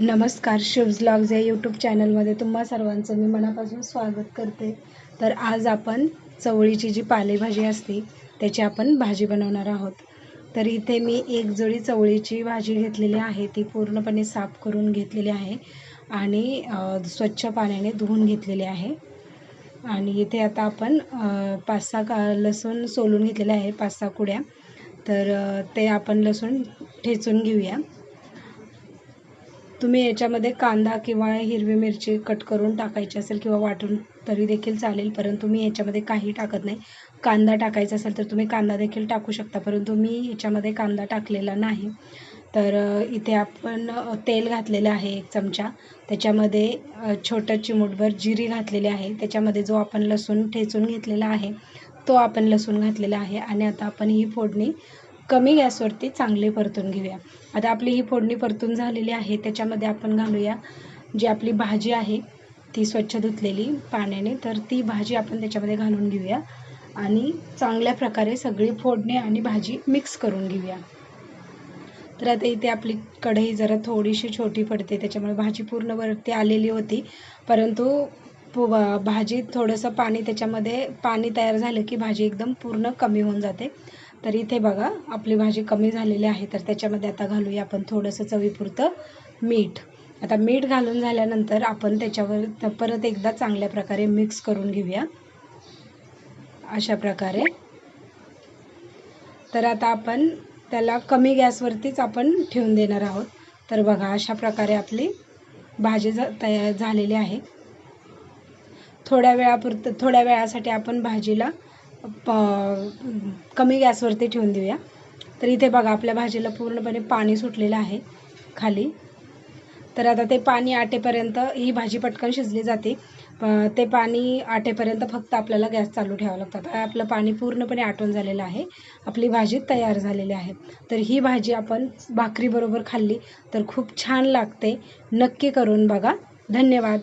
नमस्कार शिवज या यूट्यूब चॅनलमध्ये तुम्हा सर्वांचं मी मनापासून स्वागत करते. तर आज आपण चवळीची जी पालेभाजी असते त्याची आपण भाजी बनवणार आहोत. तर इथे मी एक जोडी चवळीची भाजी घेतलेली आहे ती पूर्णपणे साफ करून घेतलेली आहे आणि स्वच्छ पाण्याने धुवून घेतलेली आहे. आणि इथे आता आपण पाच सहा का लसूण सोलून घेतलेले आहे पाच सहा कुड्या. तर ते आपण लसूण ठेचून घेऊया. तुम्ही याच्यामध्ये कांदा किंवा हिरवी मिरची कट करून टाकायची असेल किंवा वाटून तरी देखील चालेल परंतु मी याच्यामध्ये काही टाकत नाही. कांदा टाकायचा असेल तर तुम्ही कांदा देखील टाकू शकता परंतु मी याच्यामध्ये कांदा टाकलेला नाही. तर इथे आपण तेल घातलेलं आहे एक चमचा. त्याच्यामध्ये छोटं चिमूटभर जिरी घातलेली आहे. त्याच्यामध्ये जो आपण लसूण ठेचून घेतलेला आहे तो आपण लसूण घातलेला आहे. आणि आता आपण ही फोडणी कमी गॅसवरती चांगले परतून घेऊया. आता आपली ही फोडणी परतून झालेली आहे त्याच्यामध्ये आपण घालूया जी आपली भाजी आहे ती स्वच्छ धुतलेली पाण्याने. तर ती भाजी आपण त्याच्यामध्ये घालून घेऊया आणि चांगल्या प्रकारे सगळी फोडणी आणि भाजी मिक्स करून घेऊया. तर आता इथे आपली कढई जरा थोडीशी छोटी पडते त्याच्यामुळे भाजी पूर्ण वरती आलेली होती. परंतु भाजी थोडंसं पाणी त्याच्यामध्ये पाणी तयार झालं की भाजी एकदम पूर्ण कमी होऊन जाते. तर इथे बघा आपली भाजी कमी झालेली आहे तर त्याच्यामध्ये आता घालूया आपण थोडंसं चवीपुरतं मीठ. आता मीठ घालून झाल्यानंतर आपण त्याच्यावर परत एकदा चांगल्या प्रकारे मिक्स करून घेऊया. अशा प्रकारे. तर आता आपण त्याला कमी गॅसवरतीच आपण ठेवून देणार आहोत. तर बघा अशा प्रकारे आपली भाजी तयार झालेली आहे. थोड्या वेळापुरतं थोड्या वेळासाठी आपण भाजीला प कमी गॅसवरती ठेवून देऊया. तर इथे बघा आपल्या भाजीला पूर्णपणे पाणी सुटलेलं आहे खाली. तर आता ते पाणी आटेपर्यंत ही भाजी पटकन शिजली जाते. ते पाणी आटेपर्यंत फक्त आपल्याला गॅस चालू ठेवावा लागतात. आपलं पाणी पूर्णपणे आटून झालेलं आहे. आपली भाजी तयार झालेली आहे. तर ही भाजी आपण भाकरीबरोबर खाल्ली तर खूप छान लागते. नक्की करून बघा. धन्यवाद.